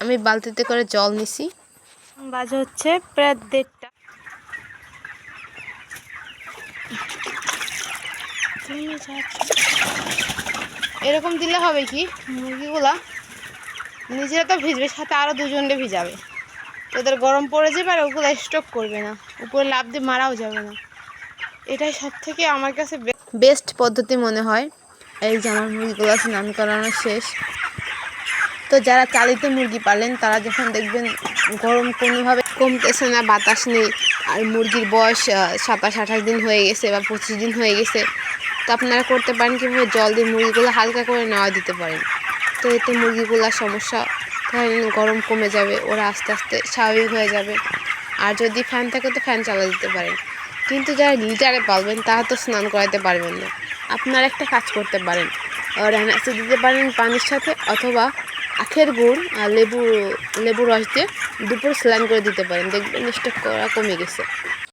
আমি বালতিতে করে জল নিছি। বাজে হচ্ছে প্রায় দেড়টা। এরকম দিলে হবে কি? মুরগিগুলা নিজেরা তো ভিজবে সাথে আরও দুজনকে ভিজাবে। তো ওদের গরম পড়ে যাবে আর ওগুলো স্টক করবে না। উপরে লাভ দিয়ে মারাও যাবে না। এটাই সব থেকে আমার কাছে বেস্ট পদ্ধতি মনে হয়। এই যে আমার মুরগিগুলো স্নান করানো শেষ। তো যারা চালিত মুরগি পালেন, তারা যখন দেখবেন গরম কোনোভাবে কমতেছে না, বাতাস নেই, আর মুরগির বয়স সাতাশ, আঠাশ দিন হয়ে গেছে বা পঁচিশ দিন হয়ে গেছে, তো আপনারা করতে পারেন কীভাবে? জল দিয়ে মুরগিগুলো হালকা করে নেওয়া দিতে পারেন। তো এতে মুরগিগুলোর সমস্যা ধরেন গরম কমে যাবে, ওরা আস্তে আস্তে স্বাভাবিক হয়ে যাবে। আর যদি ফ্যান থাকে তো ফ্যান চালা দিতে পারেন। কিন্তু যারা লিটারে পালবেন, তারা তো স্নান করাতে পারবেন না। আপনারা একটা কাজ করতে পারেন। রান্নাতে দিতে পারেন পানির সাথে অথবা আখের গুড় আর লেবু লেবুর রস দিয়ে দুপুর স্যালাইন করে দিতে পারেন। দেখবেন স্টক করা কমে গেছে।